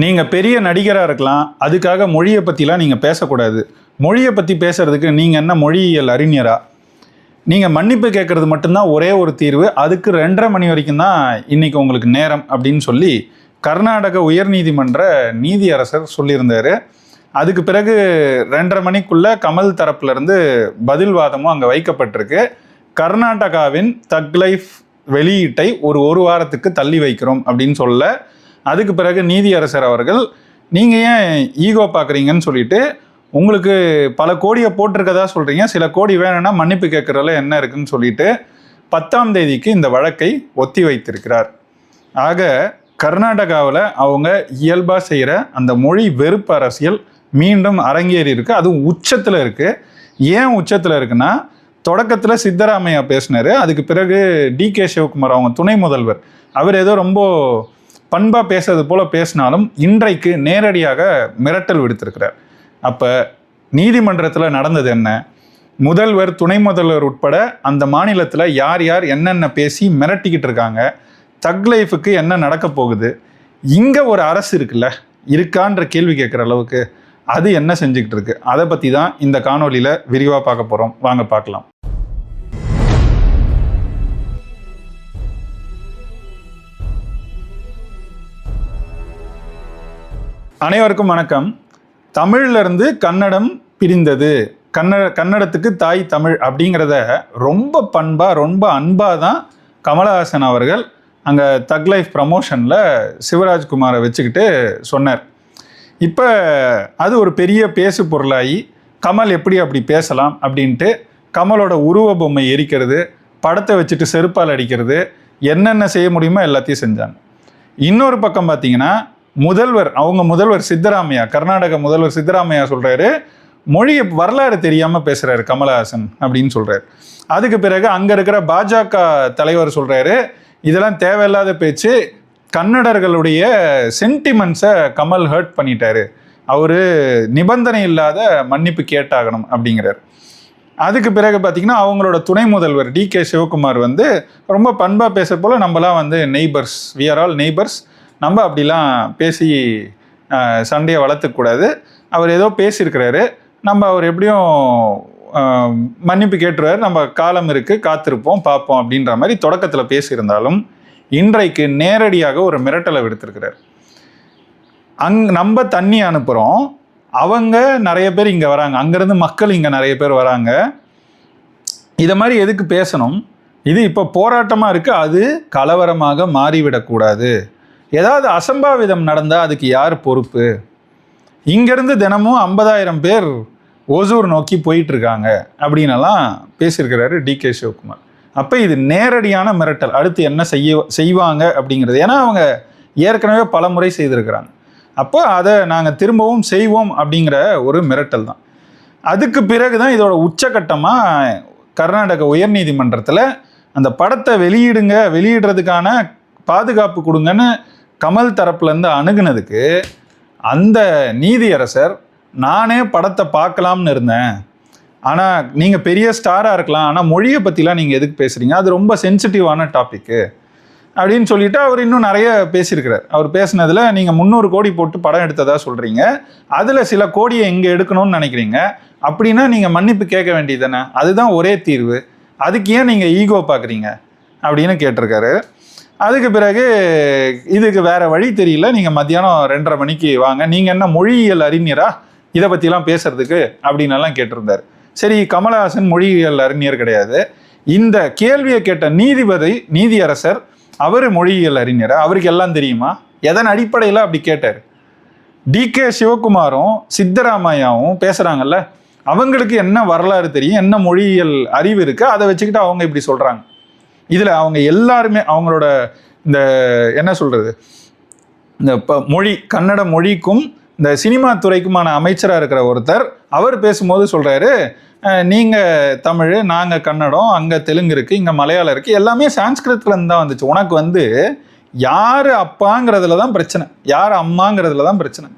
நீங்கள் பெரிய நடிகராக இருக்கலாம் அதுக்காக மொழியை பற்றிலாம் நீங்கள் பேசக்கூடாது. மொழியை பற்றி பேசுகிறதுக்கு நீங்கள் என்ன மொழியியல் அறிஞரா? நீங்கள் மன்னிப்பு கேட்குறது மட்டும்தான் ஒரே ஒரு தீர்வு அதுக்கு ரெண்டரை மணி வரைக்கும் தான் இன்றைக்கி உங்களுக்கு நேரம் அப்படின்னு சொல்லி கர்நாடக உயர்நீதிமன்ற நீதியரசர் சொல்லியிருந்தார். அதுக்கு பிறகு ரெண்டரை மணிக்குள்ளே கமல் தரப்புலேருந்து பதில் வாதமும் அங்கே வைக்கப்பட்டிருக்கு. கர்நாடகாவின் தக் லைஃப் வெளியீட்டை ஒரு ஒரு வாரத்துக்கு தள்ளி வைக்கிறோம் அப்படின்னு சொல்ல அதுக்கு பிறகு நீதியரசர் அவர்கள் நீங்கள் ஏன் ஈகோ பார்க்குறீங்கன்னு சொல்லிட்டு உங்களுக்கு பல கோடியை போட்டிருக்கதா சொல்கிறீங்க சில கோடி வேணும்னா மன்னிப்பு கேட்குறதுல என்ன இருக்குன்னு சொல்லிட்டு பத்தாம் தேதிக்கு இந்த வழக்கை ஒத்தி வைத்திருக்கிறார். ஆக கர்நாடகாவில் அவங்க இயல்பாக செய்கிற அந்த மொழி வெறுப்பு அரசியல் மீண்டும் அரங்கேறி இருக்குது அதுவும் உச்சத்தில் இருக்குது ஏன் உச்சத்தில் இருக்குன்னா தொடக்கத்தில் சித்தராமையா பேசினார். அதுக்கு பிறகு டி கே சிவகுமார் அவங்க துணை முதல்வர் அவர் ஏதோ ரொம்ப பண்பாக பேசுறது போல பேசினாலும் இன்றைக்கு நேரடியாக மிரட்டல் விடுத்திருக்கிறார். அப்போ நீதிமன்றத்தில் நடந்தது என்ன? முதல்வர் துணை முதல்வர் உட்பட அந்த மாநிலத்தில் யார் யார் என்னென்ன பேசி மிரட்டிக்கிட்டு இருக்காங்க? தக் லைஃபுக்கு என்ன நடக்க போகுது? இங்கே ஒரு அரசு இருக்குல்ல? இருக்கான்ற கேள்வி கேட்குற அளவுக்கு அது என்ன செஞ்சுக்கிட்டு இருக்கு? அதை பற்றி தான் இந்த காணொலியில் விரிவாக பார்க்க போகிறோம் வாங்க பார்க்கலாம். அனைவருக்கும் வணக்கம். தமிழ்லேருந்து கன்னடம் பிரிந்தது. கன்னட கன்னடத்துக்கு தாய் தமிழ் அப்படிங்கிறத ரொம்ப பண்பாக ரொம்ப அன்பாக தான் கமலஹாசன் அவர்கள் அங்கே தக் லைஃப் ப்ரமோஷனில் சிவராஜ்குமாரை வச்சுக்கிட்டு சொன்னார். இப்போ அது ஒரு பெரிய பேசு பொருளாகி கமல் எப்படி அப்படி பேசலாம் அப்படின்ட்டு கமலோட உருவ பொம்மை எரிக்கிறது படத்தை வச்சுட்டு செருப்பால் அடிக்கிறது என்னென்ன செய்ய முடியுமோ எல்லாத்தையும் செஞ்சாங்க. இன்னொரு பக்கம் பார்த்தீங்கன்னா முதல்வர் அவங்க முதல்வர் சித்தராமையா கர்நாடக முதல்வர் சித்தராமையா சொல்கிறாரு மொழியை வரலாறு தெரியாமல் பேசுகிறாரு கமலஹாசன் அப்படின்னு சொல்கிறாரு அதுக்கு பிறகு அங்கே இருக்கிற பாஜக தலைவர் சொல்கிறாரு இதெல்லாம் தேவையில்லாத பேச்சு. கன்னடர்களுடைய சென்டிமெண்ட்ஸை கமல் ஹர்ட் பண்ணிட்டாரு. அவர் நிபந்தனை இல்லாத மன்னிப்பு கேட்டாகணும் அப்படிங்கிறார். அதுக்கு பிறகு பார்த்திங்கன்னா அவங்களோட துணை முதல்வர் டி கே சிவகுமார் வந்து ரொம்ப பண்பாக பேச போல நம்மலாம் வந்து neighbours we are all neighbours நம்ம அப்படிலாம் பேசி சண்டையை வளர்த்துக்கூடாது அவர் ஏதோ பேசியிருக்கிறாரு. நம்ம அவர் எப்படியும் மன்னிப்பு கேட்டுருவார். நம்ம காலம் இருக்குது காத்திருப்போம் பார்ப்போம் அப்படின்ற மாதிரி தொடக்கத்தில் பேசியிருந்தாலும் இன்றைக்கு நேரடியாக ஒரு மிரட்டலை விடுத்திருக்கிறார். அங் நம்ம தண்ணி அனுப்புகிறோம் அவங்க நிறைய பேர் இங்கே வராங்க. அங்கேருந்து மக்கள் இங்கே நிறைய பேர் வராங்க. இதை மாதிரி எதுக்கு பேசணும்? இது இப்போ போராட்டமாக இருக்குது அது கலவரமாக மாறிவிடக்கூடாது. ஏதாவது அசம்பாவிதம் நடந்தால் அதுக்கு யார் பொறுப்பு? இங்கேருந்து தினமும் ஐம்பதாயிரம் பேர் ஓசூர் நோக்கி போயிட்டுருக்காங்க அப்படின்னலாம் பேசியிருக்கிறாரு டி கே சிவகுமார். அப்போ இது நேரடியான மிரட்டல். அடுத்து என்ன செய்ய செய்வாங்க அப்படிங்கிறது. ஏன்னா அவங்க ஏற்கனவே பல முறை செய்திருக்கிறாங்க. அப்போ அதை நாங்கள் திரும்பவும் செய்வோம் அப்படிங்கிற ஒரு மிரட்டல் தான். அதுக்கு பிறகு தான் இதோட உச்சகட்டமாக கர்நாடக உயர்நீதிமன்றத்தில் அந்த படத்தை வெளியிடுங்க வெளியிடுறதுக்கான பாதுகாப்பு கொடுங்கன்னு கமல் தரப்புலேருந்து அணுகுனதுக்கு அந்த நீதியரசர் நானே படத்தை பார்க்கலாம்னு இருந்தேன். ஆனால் நீங்கள் பெரிய ஸ்டாராக இருக்கலாம். ஆனால் மொழியை பற்றிலாம் நீங்கள் எதுக்கு பேசுகிறீங்க அது ரொம்ப சென்சிட்டிவான டாப்பிக்கு அப்படின்னு சொல்லிட்டு அவர் இன்னும் நிறைய பேசியிருக்கிறார். அவர் பேசினதில் நீங்கள் முந்நூறு கோடி போட்டு படம் எடுத்ததாக சொல்கிறீங்க அதில் சில கோடியை இங்கே எடுக்கணும்னு நினைக்கிறீங்க. அப்படின்னா நீங்கள் மன்னிப்பு கேட்க வேண்டியது தானே? அதுதான் ஒரே தீர்வு. அதுக்கு ஏன் நீங்கள் ஈகோ பார்க்குறீங்க அப்படின்னு கேட்டிருக்காரு. அதுக்கு பிறகு இதுக்கு வேற வழி தெரியல. நீங்கள் மத்தியானம் ரெண்டரை மணிக்கு வாங்க. நீங்கள் என்ன மொழியியல் அறிஞரா? இதை பற்றிலாம் பேசுறதுக்கு அப்படின்னு எல்லாம் கேட்டிருந்தார். சரி கமலஹாசன் மொழியியல் அறிஞர் கிடையாது. இந்த கேள்வியை கேட்ட நீதிபதி நீதியரசர் அவர் மொழியியல் அறிஞர்? அவருக்கு எல்லாம் தெரியுமா? எதன் அடிப்படையில் அப்படி கேட்டார்? டி கே சிவகுமாரும் சித்தராமையாவும் பேசுகிறாங்கல்ல அவங்களுக்கு என்ன வரலாறு தெரியும்? என்ன மொழியியல் அறிவு இருக்கு? அதை வச்சுக்கிட்டு அவங்க இப்படி சொல்கிறாங்க இதில் அவங்க எல்லாருமே அவங்களோட இந்த என்ன சொல்கிறது இந்த இப்போ மொழி கன்னட மொழிக்கும் இந்த சினிமா துறைக்குமான அமைச்சராக இருக்கிற ஒருத்தர் அவர் பேசும்போது சொல்கிறாரு நீங்கள் தமிழ் நாங்கள் கன்னடம் அங்கே தெலுங்கு இருக்குது இங்கே மலையாளம் இருக்குது எல்லாமே சான்ஸ்கிருத்லேருந்து தான் வந்துச்சு. உனக்கு வந்து யார் அப்பாங்கிறதுல தான் பிரச்சனை. யார் அம்மாங்கிறதுல தான் பிரச்சனை.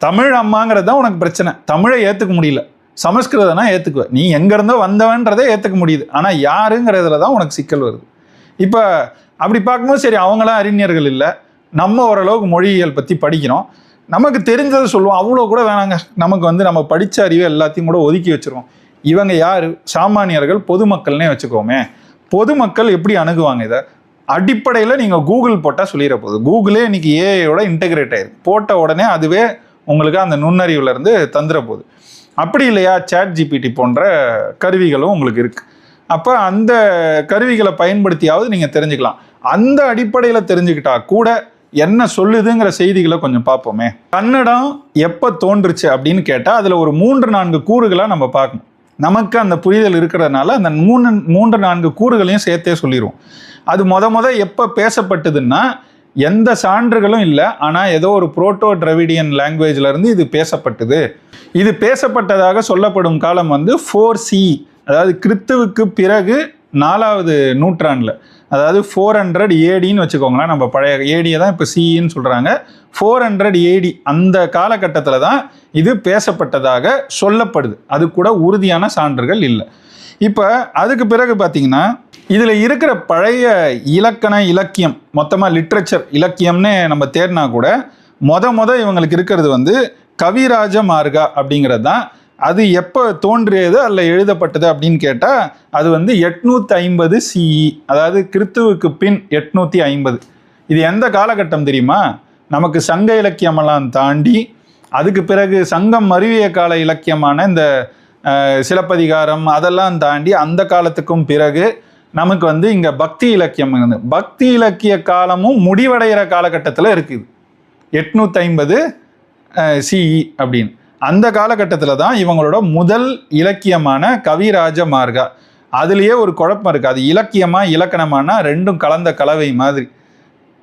தமிழ் அம்மாங்கிறது தான் உனக்கு பிரச்சனை. தமிழை ஏற்றுக்க முடியல. சமஸ்கிருதம்னா ஏற்றுக்குவ நீ எங்கேருந்தோ வந்தவன்றதை ஏற்றுக்க முடியுது. ஆனால் யாருங்கிறதுல தான் உனக்கு சிக்கல் வருது. இப்போ அப்படி பார்க்கும்போது சரி அவங்களாம் அறிஞர்கள் இல்லை. நம்ம ஓரளவுக்கு மொழியியல் பற்றி படிக்கிறோம். நமக்கு தெரிஞ்சதை சொல்லுவோம். அவ்வளோ கூட வேணாங்க. நமக்கு வந்து நம்ம படித்த அறிவு எல்லாத்தையும் கூட ஒதுக்கி வச்சிருவோம். இவங்க யார்? சாமானியர்கள் பொதுமக்கள்னே வச்சுக்கோமே. பொதுமக்கள் எப்படி அணுகுவாங்க இதை? அடிப்படையில் நீங்கள் கூகுள் போட்டால் சொல்லிட போகுது. கூகுளே இன்றைக்கி ஏஐயோட இன்டெகிரேட் ஆயிருக்கு. போட்ட உடனே அதுவே உங்களுக்கு அந்த நுண்ணறிவுலேருந்து தந்துட போகுது. அப்படி இல்லையா? சேட் ஜிபிடி போன்ற கருவிகளும் உங்களுக்கு இருக்குது அப்போ அந்த கருவிகளை பயன்படுத்தியாவது நீங்கள் தெரிஞ்சுக்கலாம். அந்த அடிப்படையில் தெரிஞ்சுக்கிட்டா கூட என்ன சொல்லுதுங்கிற செய்திகளை கொஞ்சம் பார்ப்போமே. கன்னடம் எப்போ தோன்றுச்சு அப்படின்னு கேட்டால் அதில் ஒரு மூன்று நான்கு கூறுகளாக நம்ம பார்க்கணும். நமக்கு அந்த புரிதல் இருக்கிறதுனால அந்த மூணு மூன்று நான்கு கூறுகளையும் சேர்த்தே சொல்லிடுவோம் அது மொத மொதல் எப்போ பேசப்பட்டதுன்னா எந்த சான்றுகளும் இல்லை. ஆனால் ஏதோ ஒரு புரோட்டோ டிரவிடியன் லாங்குவேஜ்லேருந்து இது பேசப்பட்டது. இது பேசப்பட்டதாக சொல்லப்படும் காலம் வந்து ஃபோர் சி அதாவது கிறித்துவுக்கு பிறகு நாலாவது நூற்றாண்டில். அதாவது ஃபோர் ஹண்ட்ரட் ஏடின்னு வச்சுக்கோங்களேன் நம்ம பழைய ஏடியை தான் இப்போ சிஇன்னு சொல்கிறாங்க ஃபோர் ஹண்ட்ரட் ஏடி அந்த காலகட்டத்தில் தான் இது பேசப்பட்டதாக சொல்லப்படுது. அது கூட உறுதியான சான்றுகள் இல்லை. இப்போ அதுக்கு பிறகு பார்த்தீங்கன்னா இதில் இருக்கிற பழைய இலக்கண இலக்கியம் மொத்தமாக லிட்ரேச்சர் இலக்கியம்னு நம்ம தேடினா கூட மொத மொத இவங்களுக்கு இருக்கிறது வந்து கவிராஜ மார்கா அப்படிங்கிறது தான் அது எப்போ தோன்றியது அல்ல எழுதப்பட்டது அப்படின்னு கேட்டால் அது வந்து எட்நூற்றி ஐம்பது சிஇ அதாவது கிறித்துவுக்கு பின் எட்நூற்றி ஐம்பது. இது எந்த காலகட்டம் தெரியுமா? நமக்கு சங்க இலக்கியமெல்லாம் தாண்டி அதுக்கு பிறகு சங்கம் மருவிய கால இலக்கியமான இந்த சிலப்பதிகாரம் அதெல்லாம் தாண்டி அந்த காலத்துக்கும் பிறகு நமக்கு வந்து இங்கே பக்தி இலக்கியம் இருந்து பக்தி இலக்கிய காலமும் முடிவடைகிற காலகட்டத்தில் இருக்குது. எட்நூற்றி ஐம்பது சிஇ அப்படின்னு. அந்த காலகட்டத்தில் தான் இவங்களோட முதல் இலக்கியமான கவிராஜ மார்கா. அதுலேயே ஒரு குழப்பம் இருக்குது அது இலக்கியமா இலக்கணமானா ரெண்டும் கலந்த கலவை மாதிரி.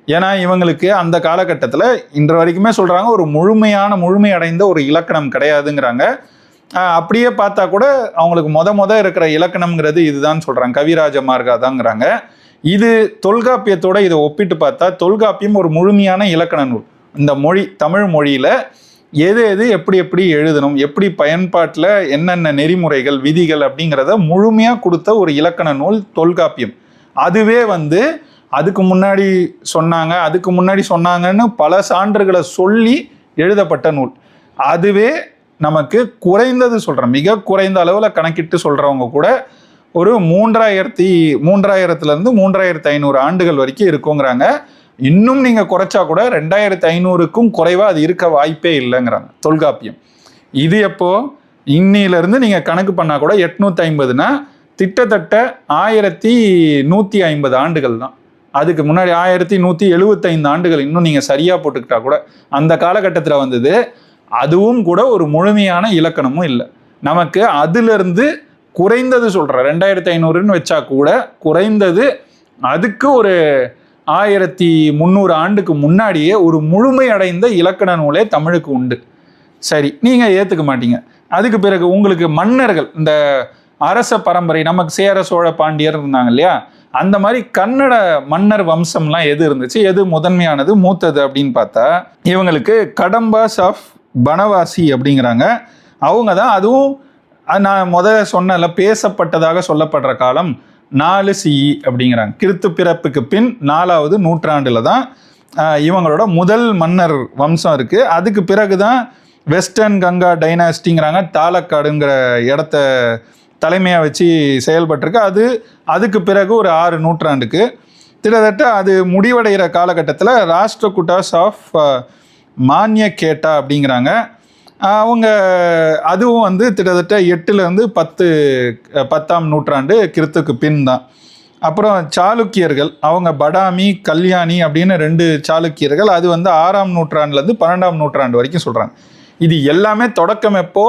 ஏன்னா இவங்களுக்கு அந்த காலகட்டத்தில் இன்று வரைக்குமே சொல்கிறாங்க ஒரு முழுமையான முழுமையடைந்த ஒரு இலக்கணம் கிடையாதுங்கிறாங்க. அப்படியே பார்த்தா கூட அவங்களுக்கு மொத மொத இருக்கிற இலக்கணம்ங்கிறது இதுதான் சொல்கிறாங்க கவிராஜ மார்காதாங்கிறாங்க இது தொல்காப்பியத்தோட இதை ஒப்பிட்டு பார்த்தா தொல்காப்பியம் ஒரு முழுமையான இலக்கண நூல். இந்த மொழி தமிழ் மொழியில் எது எது எப்படி எப்படி எழுதணும் எப்படி பயன்பாட்டில் என்னென்ன நெறிமுறைகள் விதிகள் அப்படிங்கிறத முழுமையாக கொடுத்த ஒரு இலக்கண நூல் தொல்காப்பியம். அதுவே வந்து அதுக்கு முன்னாடி சொன்னாங்க அதுக்கு முன்னாடி சொன்னாங்கன்னு பல சான்றுகளை சொல்லி எழுதப்பட்ட நூல். அதுவே நமக்கு குறைந்தது சொல்கிறேன் மிக குறைந்த அளவில் கணக்கிட்டு சொல்கிறவங்க கூட ஒரு மூன்றாயிரத்தி மூன்றாயிரத்துலேருந்து மூன்றாயிரத்தி ஐநூறு ஆண்டுகள் வரைக்கும் இருக்குங்கிறாங்க. இன்னும் நீங்கள் குறைச்சா கூட ரெண்டாயிரத்தி ஐநூறுக்கும் குறைவாக அது இருக்க வாய்ப்பே இல்லைங்கிறாங்க. தொல்காப்பியம். இது எப்போ? இன்னிலிருந்து நீங்கள் கணக்கு பண்ணால் கூட எட்நூற்றி ஐம்பதுனா கிட்டத்தட்ட ஆயிரத்தி நூற்றி ஐம்பது ஆண்டுகள் தான். அதுக்கு முன்னாடி ஆயிரத்தி நூற்றி எழுபத்தைந்து ஆண்டுகள் இன்னும் நீங்கள் சரியாக போட்டுக்கிட்டா கூட அந்த காலகட்டத்தில் வந்தது அதுவும் கூட ஒரு முழுமையான இலக்கணமும் இல்லை. நமக்கு அதிலிருந்து குறைந்தது சொல்கிறேன் ரெண்டாயிரத்தி ஐநூறுன்னு வச்சா கூட குறைந்தது அதுக்கு ஒரு ஆயிரத்தி முந்நூறு ஆண்டுக்கு முன்னாடியே ஒரு முழுமை அடைந்த இலக்கண நூலே தமிழுக்கு உண்டு. சரி நீங்கள் ஏற்றுக்க மாட்டீங்க. அதுக்கு பிறகு உங்களுக்கு மன்னர்கள் இந்த அரச பரம்பரை நமக்கு சேர சோழ பாண்டியர் இருந்தாங்க இல்லையா? அந்த மாதிரி கன்னட மன்னர் வம்சம்லாம் எது இருந்துச்சு? எது முதன்மையானது? மூத்தது அப்படின்னு பார்த்தா இவங்களுக்கு கடம்பாஸ் ஆஃப் பனவாசி அப்படிங்கிறாங்க. அவங்க தான் அதுவும் நான் முதல்ல சொன்னல பேசப்பட்டதாக சொல்லப்படுற காலம் நாலு சிஇ அப்படிங்கிறாங்க. கிறித்து பிறப்புக்கு பின் நாலாவது நூற்றாண்டில் தான் இவங்களோட முதல் மன்னர் வம்சம் இருக்குது அதுக்கு பிறகு தான் வெஸ்டர்ன் கங்கா டைனாஸ்டிங்கிறாங்க. தாலக்காடுங்கிற இடத்த தலைமையாக வச்சு செயல்பட்டிருக்கு. அது அதுக்கு பிறகு ஒரு ஆறு நூற்றாண்டுக்கு. கிட்டத்தட்ட அது முடிவடைகிற காலகட்டத்தில் ராஷ்டிரகுட்டாஸ் ஆஃப் மானிய கேட்டா அப்படிங்கிறாங்க. அவங்க அதுவும் வந்து கிட்டத்தட்ட எட்டுலேருந்து பத்து பத்தாம் நூற்றாண்டு கிறித்துக்கு பின் தான். அப்புறம் சாளுக்கியர்கள் அவங்க படாமி கல்யாணி அப்படின்னு ரெண்டு சாளுக்கியர்கள் அது வந்து ஆறாம் நூற்றாண்டுலேருந்து பன்னெண்டாம் நூற்றாண்டு வரைக்கும் சொல்கிறாங்க இது எல்லாமே தொடக்கம் எப்போ?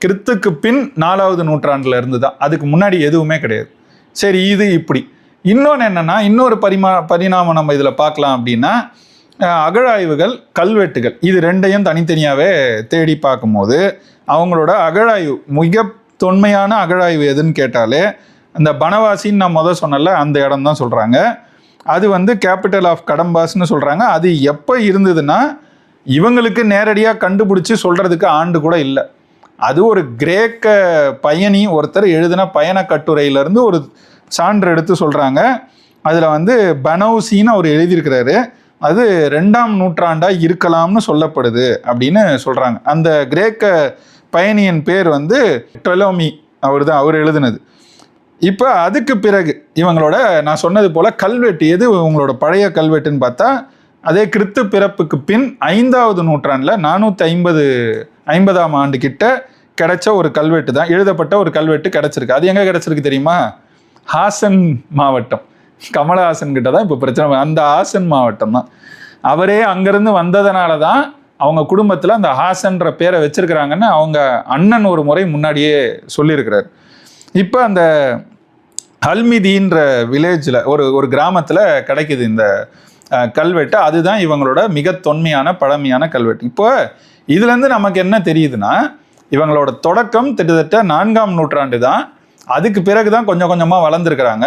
கிறித்துக்கு பின் நாலாவது நூற்றாண்டில் இருந்து தான். அதுக்கு முன்னாடி எதுவுமே கிடையாது. சரி இது இப்படி. இன்னொன்று என்னன்னா இன்னொரு பரிமா பரிணாமம் நம்ம இதில் பார்க்கலாம் அப்படின்னா அகழாய்வுகள் கல்வெட்டுகள் இது ரெண்டையும் தனித்தனியாகவே தேடி பார்க்கும்போது அவங்களோட அகழாய்வு மிக தொன்மையான அகழாய்வு எதுன்னு கேட்டாலே அந்த பனவாசின்னு நான் முதல் சொன்னல அந்த இடம் தான் சொல்கிறாங்க அது வந்து கேபிட்டல் ஆஃப் கடம்பாஸ்னு சொல்கிறாங்க அது எப்போ இருந்ததுன்னா இவங்களுக்கு நேரடியாக கண்டுபிடிச்சி சொல்கிறதுக்கு ஆண்டு கூட இல்லை. அது ஒரு கிரேக்க பயணி ஒருத்தர் எழுதின பயண கட்டுரையிலேருந்து ஒரு சான்று எடுத்து சொல்கிறாங்க அதில் வந்து பனௌசின்னு அவர் எழுதியிருக்கிறாரு. அது ரெண்டாம் நூற்றாண்டாக இருக்கலாம்னு சொல்லப்படுது அப்படின்னு சொல்கிறாங்க அந்த கிரேக்க பயணியின் பேர் வந்து டொலோமி. அவர் தான் அவர் எழுதுனது. இப்போ அதுக்கு பிறகு இவங்களோட நான் சொன்னது போல் கல்வெட்டு எது உங்களோட பழைய கல்வெட்டுன்னு பார்த்தா அதே கிறித்து பிறப்புக்கு பின் ஐந்தாவது நூற்றாண்டில் நானூற்றி ஐம்பது ஐம்பதாம் ஆண்டு கிட்ட கிடைச்ச ஒரு கல்வெட்டு தான் எழுதப்பட்ட ஒரு கல்வெட்டு கிடச்சிருக்கு. அது எங்கே கிடச்சிருக்கு தெரியுமா? ஹாசன் மாவட்டம். கமலஹாசன் கிட்ட தான் இப்போ பிரச்சனை அந்த ஹாசன் மாவட்டம் தான். அவரே அங்கேருந்து வந்ததுனால தான் அவங்க குடும்பத்தில் அந்த ஹாசன்ற பேரை வச்சிருக்கிறாங்கன்னு அவங்க அண்ணன் ஒரு முறை முன்னாடியே சொல்லியிருக்கிறார். இப்போ அந்த ஹல்மிதின்ற வில்லேஜில் ஒரு ஒரு கிராமத்தில் கிடைக்குது இந்த கல்வெட்டு. அதுதான் இவங்களோட மிக தொன்மையான பழமையான கல்வெட்டு. இப்போ இதுலேருந்து நமக்கு என்ன தெரியுதுன்னா இவங்களோட தொடக்கம் கிட்டத்தட்ட நான்காம் நூற்றாண்டு தான் அதுக்கு பிறகு தான் கொஞ்சம் கொஞ்சமாக வளர்ந்துருக்கிறாங்க.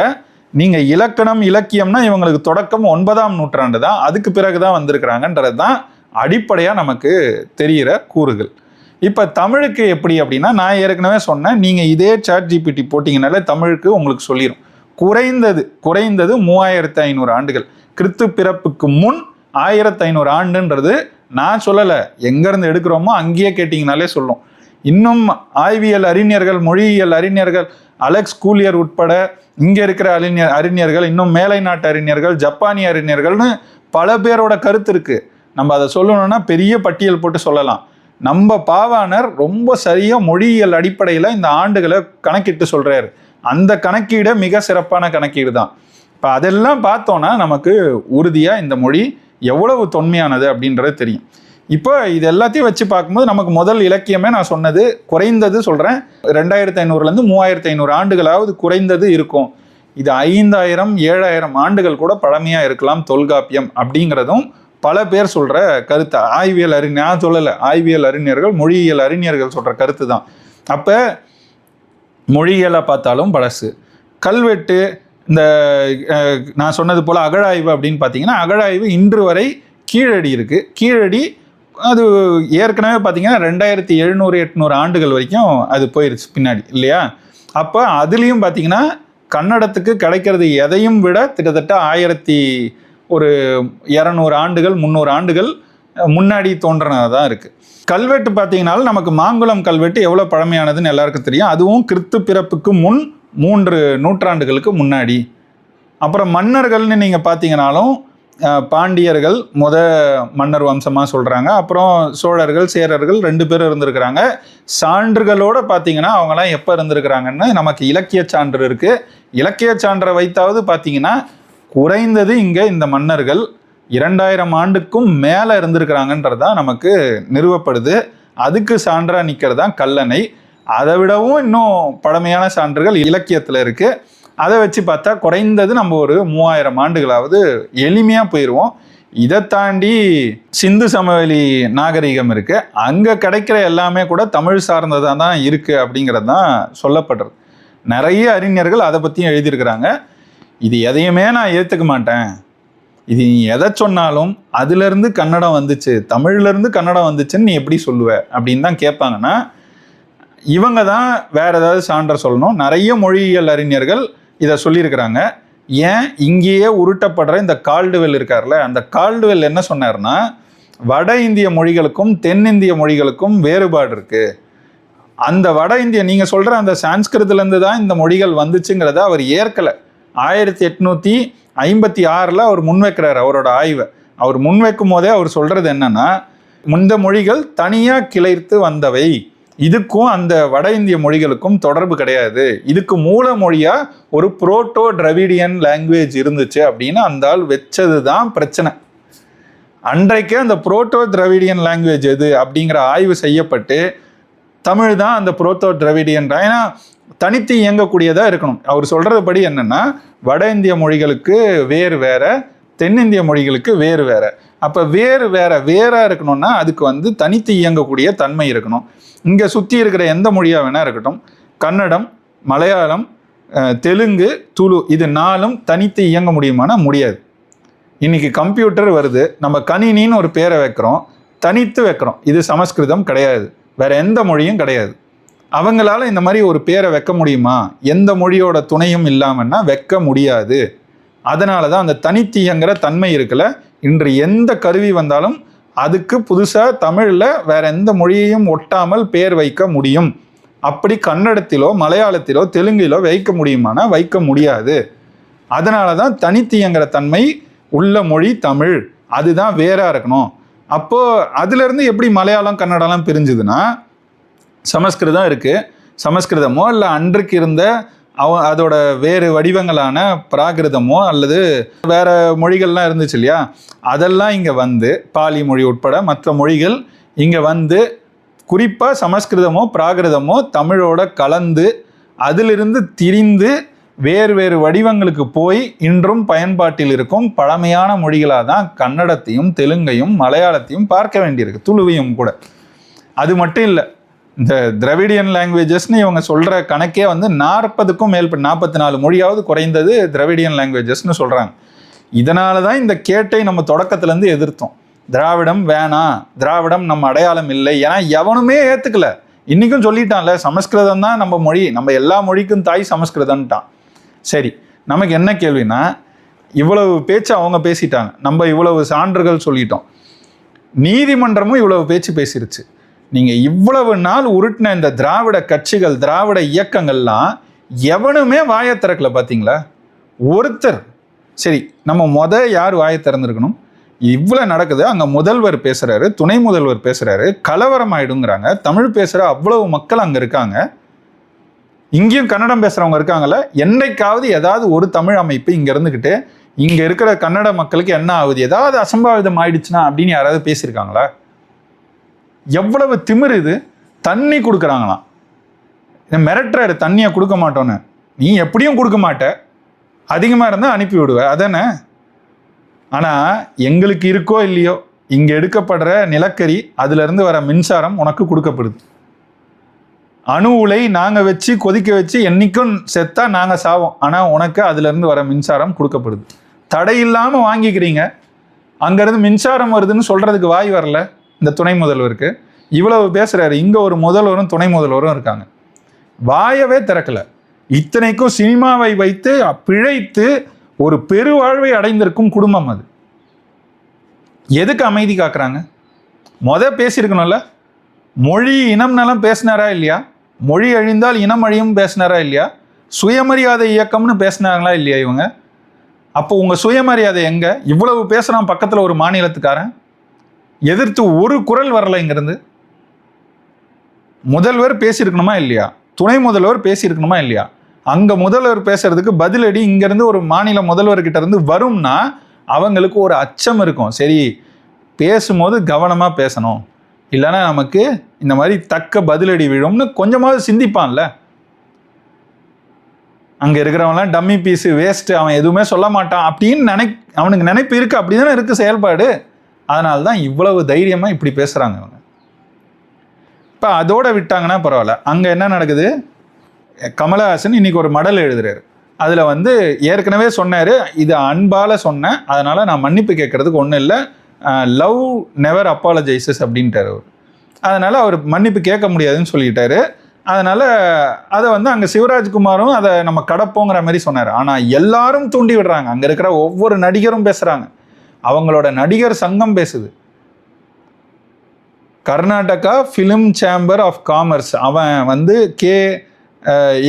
நீங்கள் இலக்கணம் இலக்கியம்னா இவங்களுக்கு தொடக்கம் ஒன்பதாம் நூற்றாண்டு தான். அதுக்கு பிறகு தான் வந்திருக்கிறாங்கன்றது தான் அடிப்படையாக நமக்கு தெரிகிற கூறுகள். இப்போ தமிழுக்கு எப்படி அப்படின்னா நான் ஏற்கனவே சொன்னேன் நீங்கள் இதே சாட் ஜிபிடி போட்டிங்கனாலே தமிழுக்கு உங்களுக்கு சொல்லிடும் குறைந்தது குறைந்தது மூவாயிரத்து ஐநூறு ஆண்டுகள். கிறித்து பிறப்புக்கு முன் ஆயிரத்து ஐநூறு ஆண்டுன்றது நான் சொல்லலை. எங்கேருந்து எடுக்கிறோமோ அங்கேயே கேட்டிங்கனாலே சொல்லும். இன்னும் ஆய்வியல் அறிஞர்கள் மொழியியல் அறிஞர்கள் அலெக்ஸ் கூலியர் உட்பட இங்கே இருக்கிற அறிஞர் அறிஞர்கள் இன்னும் மேலை நாட்டு அறிஞர்கள் ஜப்பானிய அறிஞர்கள்னு பல பேரோட கருத்து இருக்குது நம்ம அதை சொல்லணும்னா பெரிய பட்டியல் போட்டு சொல்லலாம். நம்ம பாவாணர் ரொம்ப சரியாக மொழியியல் அடிப்படையில் இந்த ஆண்டுகளை கணக்கிட்டு சொல்கிறார் அந்த கணக்கீடை மிக சிறப்பான கணக்கீடு தான். இப்போ அதெல்லாம் பார்த்தோன்னா நமக்கு உறுதியாக இந்த மொழி எவ்வளவு தொன்மையானது அப்படின்றது தெரியும். இப்போ இது எல்லாத்தையும் வச்சு பார்க்கும்போது நமக்கு முதல் இலக்கியமே நான் சொன்னது குறைந்தது சொல்கிறேன் ரெண்டாயிரத்தி ஐநூறுலேருந்து மூவாயிரத்தி ஐநூறு ஆண்டுகளாவது குறைந்தது இருக்கும். இது ஐந்தாயிரம் ஏழாயிரம் ஆண்டுகள் கூட பழமையாக இருக்கலாம் தொல்காப்பியம் அப்படிங்கிறதும் பல பேர் சொல்கிற கருத்து. ஆய்வியல் அறிஞர் நான் சொல்லலை. ஆய்வியல் அறிஞர்கள் மொழியியல் அறிஞர்கள் சொல்கிற கருத்து தான். அப்போ மொழியியலை பார்த்தாலும் பழசு. கல்வெட்டு இந்த நான் சொன்னது போல் அகழாய்வு அப்படின்னு பார்த்தீங்கன்னா அகழாய்வு இன்று வரை கீழடி இருக்குது கீழடி அது ஏற்கனவே பார்த்தீங்கன்னா ரெண்டாயிரத்தி எழுநூறு எட்நூறு ஆண்டுகள் வரைக்கும் அது போயிருச்சு பின்னாடி இல்லையா? அப்போ அதுலேயும் பார்த்தீங்கன்னா கன்னடத்துக்கு கிடைக்கிறது எதையும் விட கிட்டத்தட்ட ஆயிரத்தி ஒரு இரநூறு ஆண்டுகள் முந்நூறு ஆண்டுகள் முன்னாடி தோன்றினதாக தான் இருக்குது கல்வெட்டு பார்த்தீங்கன்னாலும் நமக்கு மாங்குளம் கல்வெட்டு எவ்வளோ பழமையானதுன்னு எல்லாருக்கும் தெரியும். அதுவும் கிறித்து பிறப்புக்கு முன் மூன்று நூற்றாண்டுகளுக்கு முன்னாடி. அப்புறம் மன்னர்கள்னு நீங்கள் பார்த்தீங்கனாலும் பாண்டியர்கள் முத மன்னர் வம்சமாக சொல்கிறாங்க அப்புறம் சோழர்கள் சேரர்கள் ரெண்டு பேரும் இருந்திருக்கிறாங்க. சான்றுகளோடு பார்த்தீங்கன்னா அவங்களாம் எப்போ இருந்திருக்கிறாங்கன்னு நமக்கு இலக்கிய சான்று இருக்குது இலக்கிய சான்றை வைத்தாவது பார்த்தீங்கன்னா குறைந்தது இங்கே இந்த மன்னர்கள் இரண்டாயிரம் ஆண்டுக்கும் மேலே இருந்திருக்கிறாங்கன்றது தான் நமக்கு நிறுவப்படுது. அதுக்கு சான்றாக நிற்கிறது தான் கல்லணை. அதை விடவும் இன்னும் பழமையான சான்றுகள் இலக்கியத்தில் இருக்குது அதை வச்சு பார்த்தா குறைந்தது நம்ம ஒரு மூவாயிரம் ஆண்டுகளாவது எளிமையாக போயிடுவோம் இதை தாண்டி சிந்து சமவெளி நாகரிகம் இருக்குது அங்கே கிடைக்கிற எல்லாமே கூட தமிழ் சார்ந்ததாக தான் இருக்குது அப்படிங்கிறது தான் சொல்லப்படுறது. நிறைய அறிஞர்கள் அதை பற்றியும் எழுதியிருக்கிறாங்க. இது எதையுமே நான் ஏற்றுக்க மாட்டேன். இது நீ எதை சொன்னாலும் அதுலேருந்து கன்னடம் வந்துச்சு தமிழ்லேருந்து கன்னடம் வந்துச்சுன்னு நீ எப்படி சொல்லுவ அப்படின்னு தான் கேட்பாங்கன்னா இவங்க தான் வேற ஏதாவது சான்ற சொல்லணும். நிறைய மொழியியல் அறிஞர்கள் இதை சொல்லியிருக்கிறாங்க. ஏன் இங்கேயே உருட்டப்படுற இந்த கால்டுவெல் இருக்கார்ல அந்த கால்டுவெல் என்ன சொன்னார்னா வட இந்திய மொழிகளுக்கும் தென்னிந்திய மொழிகளுக்கும் வேறுபாடு இருக்கு. அந்த வட இந்திய நீங்க சொல்ற அந்த சான்ஸ்கிருத்லேருந்து தான் இந்த மொழிகள் வந்துச்சுங்கிறத அவர் ஏற்கலை. ஆயிரத்தி எட்நூத்தி ஐம்பத்தி ஆறில் அவர் முன்வைக்கிறார் அவரோட ஆய்வை. அவர் முன்வைக்கும் போதே அவர் சொல்றது என்னன்னா இந்த மொழிகள் தனியாக கிளைத்து வந்தவை. இதுக்கும் அந்த வட இந்திய மொழிகளுக்கும் தொடர்பு கிடையாது. இதுக்கு மூல மொழியாக ஒரு புரோட்டோ டிரவிடியன் லாங்குவேஜ் இருந்துச்சு அப்படின்னு அந்த ஆள் வச்சது தான் பிரச்சனை. அன்றைக்கே அந்த புரோட்டோ திராவிடியன் லாங்குவேஜ் எது அப்படிங்கிற ஆய்வு செய்யப்பட்டு தமிழ் தான் அந்த புரோட்டோ திராவிடியன் ஏன்னா தனித்து இயங்கக்கூடியதாக இருக்கணும். அவர் சொல்கிறது படி என்னன்னா வட இந்திய மொழிகளுக்கு வேறு வேறு தென்னிந்திய மொழிகளுக்கு வேறு வேறு. அப்போ வேறு வேறு வேறாக இருக்கணும்னா அதுக்கு வந்து தனித்து இயங்கக்கூடிய தன்மை இருக்கணும். இங்கே சுற்றி இருக்கிற எந்த மொழியாக வேணா இருக்கட்டும். கன்னடம் மலையாளம் தெலுங்கு துளு இது நாலும் தனித்து இயங்க முடியுமானா முடியாது. இன்றைக்கி கம்ப்யூட்டர் வருது. நம்ம கணினின்னு ஒரு பேரை வைக்கிறோம். தனித்து வைக்கிறோம். இது சமஸ்கிருதம் கிடையாது. வேறு எந்த மொழியும் கிடையாது. அவங்களால இந்த மாதிரி ஒரு பேரை வைக்க முடியுமா? எந்த மொழியோட துணையும் இல்லாமன்னா வைக்க முடியாது. அதனால தான் அந்த தனித்து இயங்குற தன்மை இருக்கல இன்று எந்த கருவி வந்தாலும் அதுக்கு புதுசாக தமிழில் வேற எந்த மொழியையும் ஒட்டாமல் பெயர் வைக்க முடியும். அப்படி கன்னடத்திலோ மலையாளத்திலோ தெலுங்கிலோ வைக்க முடியுமானா வைக்க முடியாது. அதனால தான் தனித்தியங்கிற தன்மை உள்ள மொழி தமிழ். அதுதான் வேறாக இருக்கணும். அப்போது அதுலேருந்து எப்படி மலையாளம் கன்னடம்லாம் பிரிஞ்சுதுன்னா சமஸ்கிருதம் இருக்குது சமஸ்கிருதமோ இல்லை அன்றைக்கு இருந்த அவ அதோட வேறு வடிவங்களான பிராகிருதமோ அல்லது வேற மொழிகள்லாம் இருந்துச்சு இல்லையா? அதெல்லாம் இங்கே வந்து பாலி மொழி உட்பட மற்ற மொழிகள் இங்கே வந்து குறிப்பாக சமஸ்கிருதமோ பிராகிருதமோ தமிழோட கலந்து அதிலிருந்து திரிந்து வேறு வேறு வடிவங்களுக்கு போய் இன்றும் பயன்பாட்டில் இருக்கும் பழமையான மொழிகளாக தான் கன்னடத்தையும் தெலுங்கையும் மலையாளத்தையும் பார்க்க வேண்டியிருக்கு துளுவையும் கூட. அது மட்டும் இல்லை இந்த திராவிடியன் லாங்குவேஜஸ்னு இவங்க சொல்கிற கணக்கே வந்து நாற்பதுக்கும் மேற்பட்ட நாற்பத்தி நாலு மொழியாவது குறைந்தது திராவிடியன் லாங்குவேஜஸ்னு சொல்கிறாங்க இதனால தான் இந்த கேட்டை நம்ம தொடக்கத்துலேருந்து எதிர்த்தோம். திராவிடம் வேணாம் திராவிடம் நம்ம அடையாளம் இல்லை ஏன்னா எவனுமே ஏற்றுக்கல இன்றைக்கும் சொல்லிட்டான்ல சமஸ்கிருதம் தான் நம்ம மொழி நம்ம எல்லா மொழிக்கும் தாய் சமஸ்கிருதம்ட்டான். சரி நமக்கு என்ன கேள்வினா இவ்வளவு பேச்சு அவங்க பேசிட்டாங்க. நம்ம இவ்வளவு சான்றுகள் சொல்லிட்டோம். நீதிமன்றமும் இவ்வளவு பேச்சு பேசிருச்சு. நீங்கள் இவ்வளவு நாள் உருட்டின இந்த திராவிட கட்சிகள் திராவிட இயக்கங்கள்லாம் எவனுமே வாயை திறக்கல பார்த்தீங்களா ஒருத்தர். சரி நம்ம முத யார் வாயை திறந்துருக்கணும்? இவ்வளோ நடக்குது. அங்கே முதல்வர் பேசுகிறாரு துணை முதல்வர் பேசுகிறாரு கலவரம் ஆயிடுங்கிறாங்க. தமிழ் பேசுகிற அவ்வளவு மக்கள் அங்கே இருக்காங்க. இங்கேயும் கன்னடம் பேசுகிறவங்க இருக்காங்கல்ல? என்னைக்காவது ஏதாவது ஒரு தமிழ் அமைப்பு இங்கே இருந்துக்கிட்டு இங்கே இருக்கிற கன்னட மக்களுக்கு என்ன ஆகுது? ஏதாவது அசம்பாவிதம் ஆயிடுச்சுன்னா அப்படின்னு யாராவது பேசியிருக்காங்களா? எவ்வளவு திமிரு இது? தண்ணி கொடுக்குறாங்களாம். இதை மிரட்டுறாரு தண்ணியை கொடுக்க மாட்டோன்னு நீ எப்படியும் கொடுக்க மாட்ட. அதிகமாக இருந்தால் அனுப்பி விடுவ. அதானே ஆனால் எங்களுக்கு இருக்கோ இல்லையோ இங்கே எடுக்கப்படுற நிலக்கரி அதுலேருந்து வர மின்சாரம் உனக்கு கொடுக்கப்படுது. அணு உலை நாங்கள் வச்சு கொதிக்க வச்சு என்றைக்கும் செத்தா நாங்கள் சாவோம். ஆனால் உனக்கு அதுலேருந்து வர மின்சாரம் கொடுக்கப்படுது. தடை இல்லாமல் வாங்கிக்கிறீங்க. அங்கேருந்து மின்சாரம் வருதுன்னு சொல்கிறதுக்கு வாய் வரல. இந்த துணை முதல்வருக்கு இவ்வளவு பேசுகிறாரு இங்கே ஒரு முதல்வரும் துணை முதல்வரும் இருக்காங்க. வாயவே திறக்கல. இத்தனைக்கும் சினிமாவை வைத்து பிழைத்து ஒரு பெருவாழ்வை அடைந்திருக்கும் குடும்பம் அது. எதுக்கு அமைதி காக்குறாங்க? மொத பேசியிருக்கணும்ல? மொழி இனம் நலம் பேசினாரா இல்லையா? மொழி அழிந்தால் இனம் அழியும் பேசினாரா இல்லையா? சுயமரியாதை இயக்கம்னு பேசினாங்களா இல்லையா இவங்க? அப்போ உங்கள் சுயமரியாதை எங்கே? இவ்வளவு பேசுகிறான் பக்கத்தில் ஒரு மாநிலத்துக்காரன். எதிர்த்து ஒரு குரல் வரல இங்கிருந்து. முதல்வர் பேசியிருக்கணுமா இல்லையா? துணை முதல்வர் பேசியிருக்கணுமா இல்லையா? அங்கே முதல்வர் பேசுறதுக்கு பதிலடி இங்கேருந்து ஒரு மாநில முதல்வர்கிட்ட இருந்து வரும்னா அவங்களுக்கு ஒரு அச்சம் இருக்கும். சரி பேசும்போது கவனமாக பேசணும். இல்லைன்னா நமக்கு இந்த மாதிரி தக்க பதிலடி விழும்னு கொஞ்சமாவது சிந்திப்பான்ல. அங்கே இருக்கிறவன்லாம் டம்மி பீஸு வேஸ்ட்டு அவன் எதுவுமே சொல்ல மாட்டான் அப்படின்னு நினை அவனுக்கு நினைப்பு இருக்குது அப்படி தானே இருக்குது செயல்பாடு. அதனால தான் இவ்வளவு தைரியமாக இப்படி பேசுகிறாங்க அவங்க இப்போ அதோட விட்டாங்கன்னா பரவாயில்ல. அங்கே என்ன நடக்குது? கமலஹாசன் இன்னைக்கு ஒரு மடல் எழுதுறாரு. அதில் வந்து ஏற்கனவே சொன்னார் இது அன்பால் சொன்னேன் அதனால் நான் மன்னிப்பு கேட்குறதுக்கு ஒன்றும் இல்லை லவ் நெவர் அப்பாலஜைசஸ் அப்படின்ட்டார் அவர். அதனால் அவர் மன்னிப்பு கேட்க முடியாதுன்னு சொல்லிட்டாரு. அதனால் அதை வந்து அங்கே சிவராஜ்குமாரும் அதை நம்ம கடப்போங்கிற மாதிரி சொன்னார். ஆனால் எல்லாரும் தூண்டி விடுறாங்க. அங்கே இருக்கிற ஒவ்வொரு நடிகரும் பேசுகிறாங்க அவங்களோட நடிகர் சங்கம் பேசுது. Karnataka film chamber of commerce அவன் வந்து கே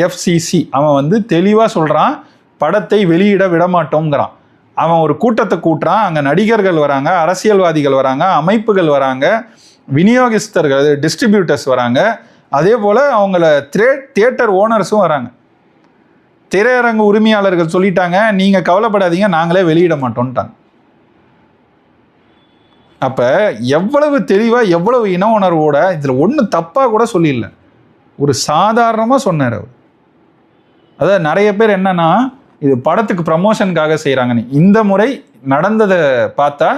எஃப்சிசி அவன் வந்து தெளிவாக சொல்கிறான் படத்தை வெளியிட விடமாட்டோங்கிறான் அவன் ஒரு கூட்டத்தை கூட்டுறான் அங்கே நடிகர்கள் வராங்க அரசியல்வாதிகள் வராங்க அமைப்புகள் வராங்க விநியோகஸ்தர்கள் டிஸ்ட்ரிபியூட்டர்ஸ் வராங்க. அதே போல் அவங்கள திரே தியேட்டர் ஓனர்ஸும் வராங்க. திரையரங்கு உரிமையாளர்கள் சொல்லிட்டாங்க நீங்கள் கவலைப்படாதீங்க நாங்களே வெளியிட மாட்டோம்ட்டாங்க. அப்போ எவ்வளவு தெளிவாக எவ்வளவு இன உணர்வோட இதில் ஒன்றும் தப்பாக கூட சொல்லிடல. ஒரு சாதாரணமாக சொன்னார் அவர். அதாவது நிறைய பேர் என்னன்னா இது படத்துக்கு ப்ரமோஷனுக்காக செய்கிறாங்கன்னு இந்த முறை நடந்ததை பார்த்தா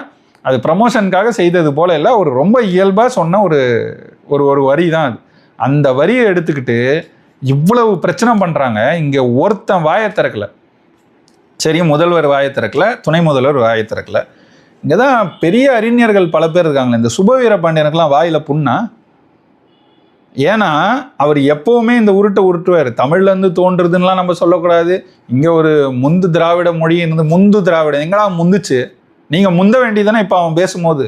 அது ப்ரமோஷனுக்காக செய்தது போல இல்லை ஒரு ரொம்ப இயல்பாக சொன்ன ஒரு ஒரு ஒரு வரி தான் அது. அந்த வரியை எடுத்துக்கிட்டு இவ்வளவு பிரச்சனை பண்ணுறாங்க இங்கே ஒருத்தன் வாயை திறக்கல. சரி முதல்வர் வாயை திறக்கல துணை முதல்வர் வாயை திறக்கல. இங்கே தான் பெரிய அறிஞர்கள் பல பேர் இருக்காங்களே இந்த சுபவீர பாண்டியனுக்கெல்லாம் வாயில் புண்ணா? ஏன்னா அவர் எப்போவுமே இந்த உருட்டை உருட்டுவார். தமிழ்லேருந்து தோன்றுறதுன்னெலாம் நம்ம சொல்லக்கூடாது. இங்கே ஒரு முந்து திராவிட மொழி இருந்து முந்து திராவிடம். எங்கடா முந்துச்சு? நீங்கள் முந்த வேண்டியதானே இப்போ அவன் பேசும்போது.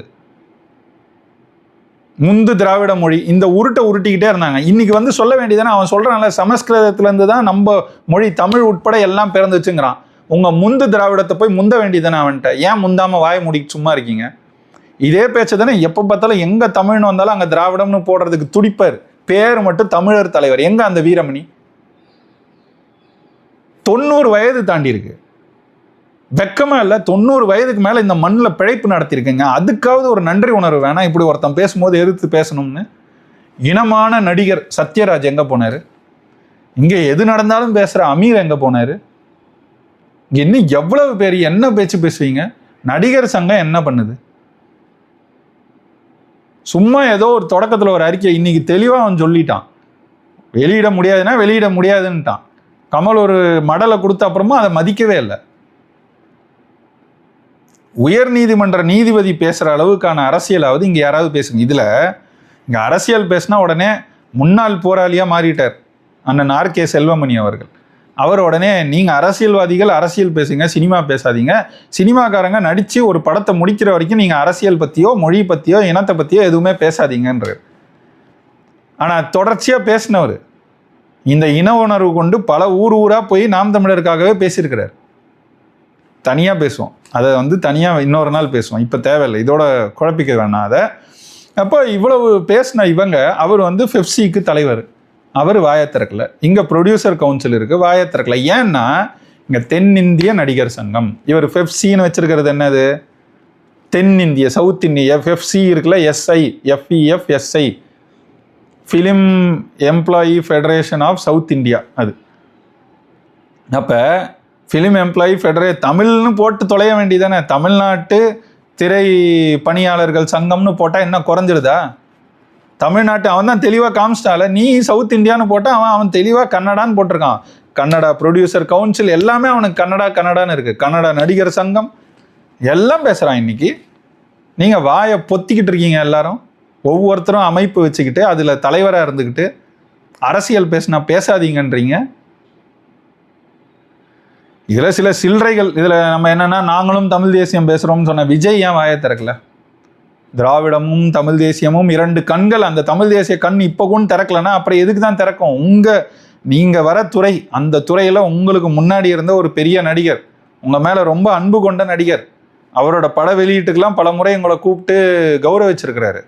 முந்து திராவிட மொழி இந்த உருட்டை உருட்டிக்கிட்டே இருந்தாங்க. இன்னைக்கு வந்து சொல்ல வேண்டியதானே அவன் சொல்கிறான்ல சமஸ்கிருதத்துலேருந்து தான் நம்ம மொழி தமிழ் உட்பட எல்லாம் பிறந்துச்சுங்கிறான். உங்கள் முந்து திராவிடத்தை போய் முந்த வேண்டியதானே அவன்கிட்ட? ஏன் முந்தாமல் வாய முடி சும்மா இருக்கீங்க? இதே பேச்சு தானே எப்போ பார்த்தாலும் எங்கே தமிழ்னு வந்தாலும் அங்கே திராவிடம்னு போடுறதுக்கு துடிப்பர். பேர் மட்டும் தமிழர் தலைவர். எங்கே அந்த வீரமணி? தொண்ணூறு வயது தாண்டி இருக்கு. வெக்கமா இல்லை தொண்ணூறு வயதுக்கு மேலே இந்த மண்ணில் பிழைப்பு நடத்தியிருக்குங்க. அதுக்காவது ஒரு நன்றி உணர்வு வேணாம். இப்படி ஒருத்தன் பேசும்போது எதிர்த்து பேசணும்னு. இனமான நடிகர் சத்யராஜ் எங்கே போனார்? இங்கே எது நடந்தாலும் பேசுகிற அமீர் எங்கே போனார்? இன்னும் எவ்வளவு பேர் என்ன பேச்சு பேசுவீங்க? நடிகர் சங்கம் என்ன பண்ணுது? சும்மா ஏதோ ஒரு தொடக்கத்தில் ஒரு அறிக்கை இன்னைக்கு தெளிவாக அவன் சொல்லிட்டான். வெளியிட முடியாதுன்னா வெளியிட முடியாதுன்ட்டான் கமல் ஒரு மடலை கொடுத்த அப்புறமா அதை மதிக்கவே இல்லை. உயர் நீதிமன்ற நீதிபதி பேசுகிற அளவுக்கான அரசியலாவது இங்கே யாராவது பேசுங்க. இதில் இங்கே அரசியல் பேசினா உடனே முன்னாள் போராளியாக மாறிட்டார் அண்ணன் ஆர் கே செல்வமணி அவர்கள். அவர் உடனே நீங்கள் அரசியல்வாதிகள் அரசியல் பேசுங்க சினிமா பேசாதீங்க. சினிமாக்காரங்க நடித்து ஒரு படத்தை முடிக்கிற வரைக்கும் நீங்கள் அரசியல் பற்றியோ மொழி பற்றியோ இனத்தை பற்றியோ எதுவுமே பேசாதீங்கன்றார். ஆனால் தொடர்ச்சியாக பேசினவர். இந்த இன உணர்வு கொண்டு பல ஊர் ஊராக போய் நாம் தமிழருக்காகவே பேசியிருக்கிறார். தனியாக பேசுவோம். அதை வந்து தனியாக இன்னொரு நாள் பேசுவோம். இப்போ தேவையில்லை. இதோட குழப்பிக்க வேணாம் அதை. அப்போ இவ்வளவு பேசின இவங்க அவர் வந்து ஃபெஃப்சிக்கு தலைவர். அவர் வாயை திறக்கல. இங்கே ப்ரொடியூசர் கவுன்சில் இருக்குது வாயை திறக்கல. ஏன்னா இங்கே தென்னிந்திய நடிகர் சங்கம். இவர் ஃபெஃப்சின்னு வச்சுருக்கிறது என்னது? தென்னிந்திய சவுத் இந்திய எஃப்எஃப்சி இருக்குல்ல SI FEF SI film employee federation of south India அது. அப்போ ஃபிலிம் எம்ப்ளாயி ஃபெடரே தமிழ்னு போட்டு தொலைய வேண்டியதானே தமிழ்நாட்டு திரை பணியாளர்கள் சங்கம்னு போட்டால் என்ன குறைஞ்சிருதா தமிழ்நாட்டு அவன் தான் தெளிவாக காமிச்சிட்டால நீ சவுத் இந்தியான்னு போட்டால் அவன் அவன் தெளிவாக கன்னடான்னு போட்டிருக்கான். கன்னடா ப்ரொடியூசர் கவுன்சில் எல்லாமே அவனுக்கு கன்னடா கன்னடான்னு இருக்குது கன்னடா நடிகர் சங்கம் எல்லாம் பேசுகிறான் இன்றைக்கி நீங்கள் வாயை பொத்திக்கிட்டு இருக்கீங்க எல்லாரும். ஒவ்வொருத்தரும் அமைப்பு வச்சுக்கிட்டு அதில் தலைவராக இருந்துக்கிட்டு அரசியல் பேசினா பேசாதீங்கன்றீங்க. இதில் சில சில்லறைகள் இதில் நம்ம என்னென்னா நாங்களும் தமிழ் தேசியம் பேசுகிறோம்னு சொன்ன விஜய் ஏன் வாயை திறக்கல? திராவிடமும் தமிழ் தேசியமும் இரண்டு கண்கள். அந்த தமிழ் தேசிய கண் இப்போ கூட திறக்கலன்னா அப்புறம் எதுக்கு தான் திறக்கும்? உங்கள் நீங்கள் வர துறை அந்த துறையில் உங்களுக்கு முன்னாடி இருந்த ஒரு பெரிய நடிகர் உங்கள் மேலே ரொம்ப அன்பு கொண்ட நடிகர் அவரோட பட வெளியீட்டுக்கெல்லாம் பல முறை உங்களை கூப்பிட்டு கௌரவிச்சிருக்கிறாரு.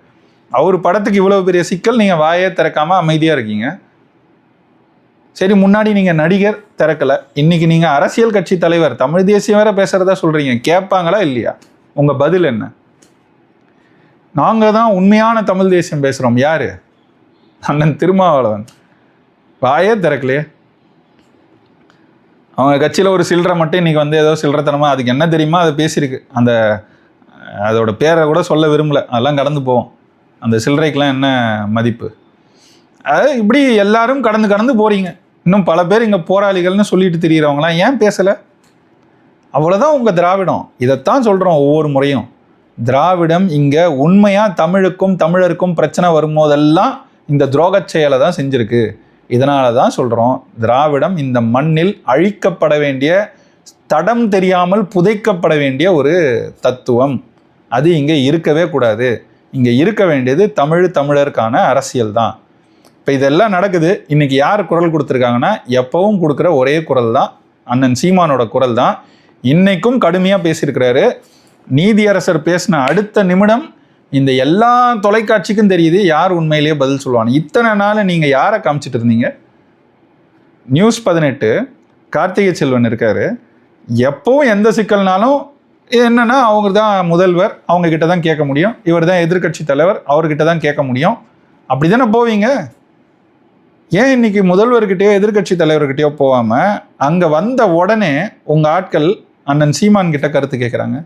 அவர் படத்துக்கு இவ்வளோ பெரிய சிக்கல் நீங்கள் வாயே திறக்காமல் அமைதியாக இருக்கீங்க. சரி முன்னாடி நீங்கள் நடிகர் திறக்கலை. இன்னைக்கு நீங்கள் அரசியல் கட்சி தலைவர் தமிழ் தேசியம் வேற பேசுகிறதா சொல்கிறீங்க கேட்பாங்களா இல்லையா? உங்கள் பதில் என்ன? நாங்கள் தான் உண்மையான தமிழ் தேசியம் பேசுகிறோம் யார்? அண்ணன் திருமாவளவன். வாயே திறக்கலையே. அவங்க கட்சியில் ஒரு சில்லறை மட்டும் இன்றைக்கி வந்து ஏதோ சில்லறத்தனமா அதுக்கு என்ன தெரியுமா? அதை பேசியிருக்கு. அந்த அதோட பேரை கூட சொல்ல விரும்பலை. அதெல்லாம் கடந்து போவோம். அந்த சில்லறைக்கெலாம் என்ன மதிப்பு? அது இப்படி எல்லாரும் கடந்து கடந்து போகிறீங்க இன்னும் பல பேர் இங்கே போராளிகள்னு சொல்லிட்டு திரியிறவங்களாம் ஏன் பேசலை? அவ்வளோதான் உங்கள் திராவிடம். இதைத்தான் சொல்கிறோம் ஒவ்வொரு முறையும். திராவிடம் இங்கே உண்மையாக தமிழுக்கும் தமிழருக்கும் பிரச்சனை வரும்போதெல்லாம் இந்த துரோகச் செயலை தான் செஞ்சுருக்கு. இதனால தான் சொல்கிறோம் திராவிடம் இந்த மண்ணில் அழிக்கப்பட வேண்டிய தடம் தெரியாமல் புதைக்கப்பட வேண்டிய ஒரு தத்துவம். அது இங்கே இருக்கவே கூடாது. இங்கே இருக்க வேண்டியது தமிழ் தமிழருக்கான அரசியல் தான். இப்போ இதெல்லாம் நடக்குது. இன்றைக்கி யார் குரல் கொடுத்துருக்காங்கன்னா எப்போவும் கொடுக்குற ஒரே குரல் தான். அண்ணன் சீமானோட குரல் தான். இன்றைக்கும் கடுமையாக பேசியிருக்கிறாரு. நீதியரசர் பேசின அடுத்த நிமிடம் இந்த எல்லா தொலைக்காட்சிக்கும் தெரியுது யார் உண்மையிலேயே பதில் சொல்லுவாங்க இத்தனை நாள் நீங்கள் யாரை காமிச்சிட்டு இருந்தீங்க? நியூஸ் பதினெட்டு கார்த்திகை செல்வன் இருக்கார். எப்போவும் எந்த சிக்கல்னாலும் என்னென்னா அவங்க தான் முதல்வர் அவங்கக்கிட்ட தான் கேட்க முடியும். இவர் தான் எதிர்க்கட்சி தலைவர் அவர்கிட்ட தான் கேட்க முடியும். அப்படி தானே போவீங்க? ஏன் இன்னைக்கு முதல்வர்கிட்டயோ எதிர்க்கட்சி தலைவர்கிட்டயோ போகாமல் அங்கே வந்த உடனே உங்கள் ஆட்கள் அண்ணன் சீமான் கிட்ட கருத்து கேட்குறாங்க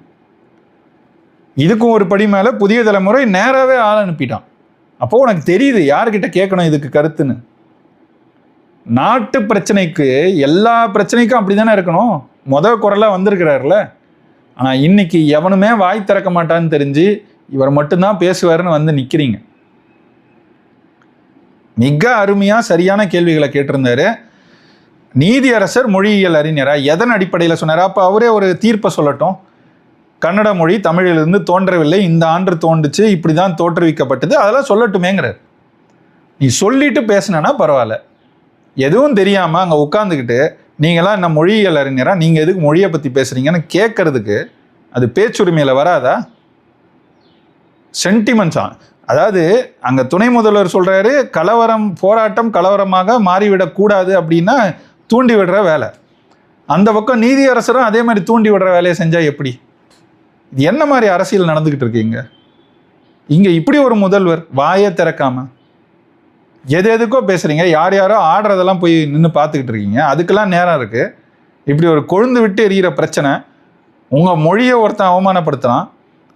இதுக்கும் ஒரு படி மேலே புதிய தலைமுறை நேராகவே ஆள் அனுப்பிட்டான். அப்போது உனக்கு தெரியுது யார்கிட்ட கேட்கணும் இதுக்கு கருத்துன்னு? நாட்டு பிரச்சனைக்கு எல்லா பிரச்சனைக்கும் அப்படி தானே இருக்கணும்? முத குரலாக வந்திருக்கிறாருல. ஆனால் இன்றைக்கி எவனுமே வாய் திறக்க மாட்டான்னு தெரிஞ்சு இவர் மட்டும்தான் பேசுவாருன்னு வந்து நிற்கிறீங்க மிக அருமையாக சரியான கேள்விகளை கேட்டிருந்தாரு. நீதியரசர் மொழியியல் அறிஞரா எதன் அடிப்படையில் சொன்னார்? அப்போ அவரே ஒரு தீர்ப்பை சொல்லட்டும். கன்னட மொழி தமிழிலிருந்து தோன்றவில்லை. இந்த ஆண்டு தோன்றுச்சு இப்படி தான் தோற்றுவிக்கப்பட்டது. அதெல்லாம் சொல்லட்டுமேங்கிறார். நீ சொல்லிட்டு பேசுனேன்னா பரவாயில்ல. எதுவும் தெரியாமல் அங்கே உட்காந்துக்கிட்டு நீங்களாம் என்ன மொழியியல் அறிஞரா? நீங்கள் எதுக்கு மொழியை பற்றி பேசுகிறீங்கன்னு கேட்கறதுக்கு அது பேச்சுரிமையில் வராதா? சென்டிமெண்ட்ஸா அதாவது அங்கே துணை முதல்வர் சொல்கிறாரு கலவரம் போராட்டம் கலவரமாக மாறிவிடக்கூடாது அப்படின்னா தூண்டி விடுற வேலை. அந்த பக்கம் நீதியரசரும் அதே மாதிரி தூண்டி விடுற வேலையை செஞ்சால் எப்படி? இது என்ன மாதிரி அரசியல் நடந்துக்கிட்டு இருக்கீங்க இங்கே? இப்படி ஒரு முதல்வர் வாயை திறக்காம எது எதுக்கோ பேசுகிறீங்க யார் யாரோ ஆடுறதெல்லாம் போய் நின்று பார்த்துக்கிட்டு இருக்கீங்க. அதுக்கெல்லாம் நேரம் இருக்குது இப்படி ஒரு கொழுந்து விட்டு எரிகிற பிரச்சனை உங்கள் மொழியை ஒருத்தன் அவமானப்படுத்தலாம்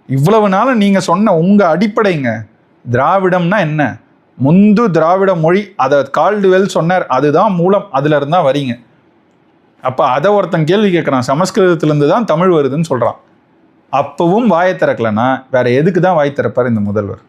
இவ்வளவு நாளும் நீங்கள் சொன்ன உங்கள் அடிப்படைங்க திராவிடம்னா என்ன? முந்து திராவிட மொழி அதை கால்டுவெல் சொன்னார். அதுதான் மூலம். அதுல தான் வரீங்க. அப்போ அதை ஒருத்தன் கேள்வி கேட்குறான். சமஸ்கிருதத்திலேருந்து தான் தமிழ் வருதுன்னு சொல்கிறான் அப்பவும் வாயை திறக்கலைன்னா வேற எதுக்கு தான் வாய் திறப்பார் இந்த முதல்வர்?